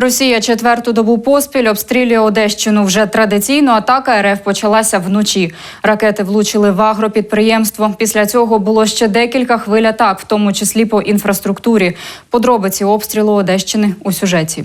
Росія четверту добу поспіль обстрілює Одещину. Вже традиційно атака РФ почалася вночі. Ракети влучили в агропідприємство. Після цього було ще декілька хвиль атак, в тому числі по інфраструктурі. Подробиці обстрілу Одещини у сюжеті.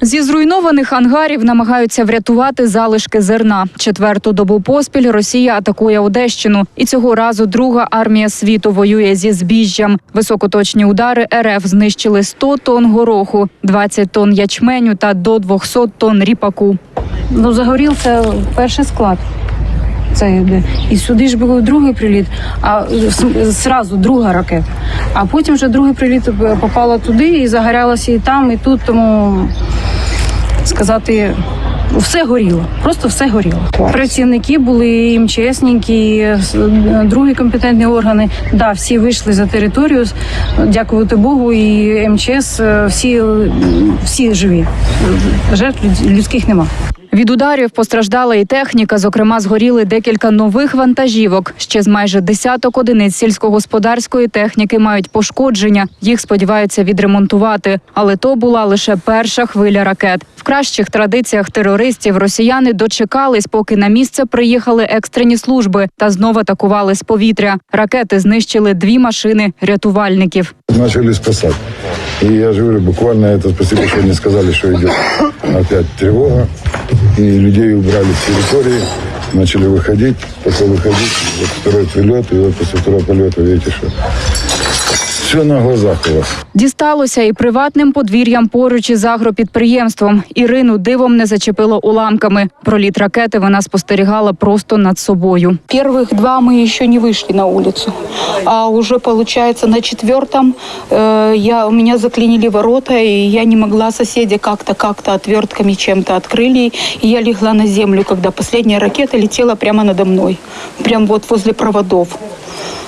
Зі зруйнованих ангарів намагаються врятувати залишки зерна. Четверту добу поспіль Росія атакує Одещину, і цього разу друга армія світу воює зі збіжжям. Високоточні удари РФ знищили 100 тонн гороху, 20 тонн ячменю та до 200 тонн ріпаку. Ну, загорівся перший склад. Це йде. І сюди ж був другий приліт, а зразу друга ракета. А потім вже другий приліт попала туди і загорялося і там, і тут. Тому сказати, все горіло. Просто все горіло. Працівники були і МЧСники, другі компетентні органи. Да, всі вийшли за територію. Дякувати Богу, і МЧС е, всі, всі живі. Жертв люд- людських нема. Від ударів постраждала і техніка. Зокрема, згоріли декілька нових вантажівок. Ще з майже десяток одиниць сільськогосподарської техніки мають пошкодження. Їх сподіваються відремонтувати. Але то була лише перша хвиля ракет. В кращих традиціях терористів росіяни дочекались, поки на місце приїхали екстрені служби та знов атакували з повітря. Ракети знищили дві машини рятувальників. начали спасать. И я же говорю, буквально это спасибо, что они сказали, что идет опять тревога. И людей убрали с территории, начали выходить, пока выходить, вот второй прилет, и вот после второго полета, видите, что все на глазах у вас. Дісталося і приватним подвір'ям поруч із агропідприємством. Ірину дивом не зачепило уламками. Проліт ракети вона спостерігала просто над собою. Первых два мы еще не вышли на улицу, а уже получается на четвертом э, я у меня заклинили ворота и я не могла соседи как-то как-то отвертками чем-то открыли и я легла на землю, когда последняя ракета летела прямо надо мной, прям вот возле проводов.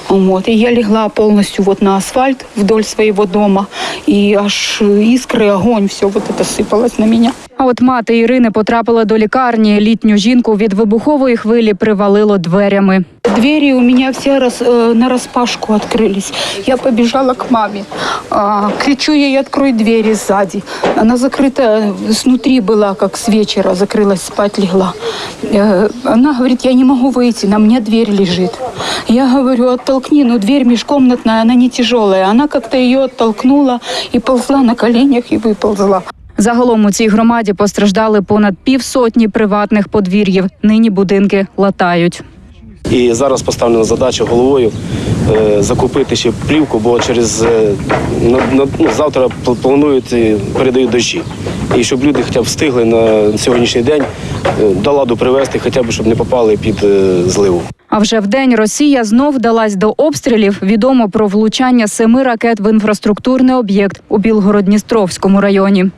Вот. И я легла полностью вот на асфальт вдоль своего дома, и аж искры, огонь, все вот это сыпалось на меня. А от мати Ірини потрапила до лікарні. Літню жінку від вибухової хвилі привалило дверями. Двери у меня все раз, э, на распашку открылись. Я побежала к маме. А, кричу ей, открой двери сзади. Она закрыта, снутри была, как с вечера, закрылась, спать легла. Э, она говорит, я не могу выйти, на мне дверь лежит. Я говорю, оттолкни, ну дверь межкомнатная, она не тяжелая. Она как-то ее оттолкнула и ползла на коленях и выползла. Загалом у цій громаді постраждали понад півсотні приватних подвір'їв. Нині будинки латають. І зараз поставлена задача головою е, закупити ще плівку, бо через е, ну, завтра планують е, передають дощі. І щоб люди хоча б встигли на сьогоднішній день е, до ладу привезти, хоча б щоб не попали під е, зливу. А вже вдень Росія знов вдалась до обстрілів. Відомо про влучання семи ракет в інфраструктурний об'єкт у Білгород-Дністровському районі.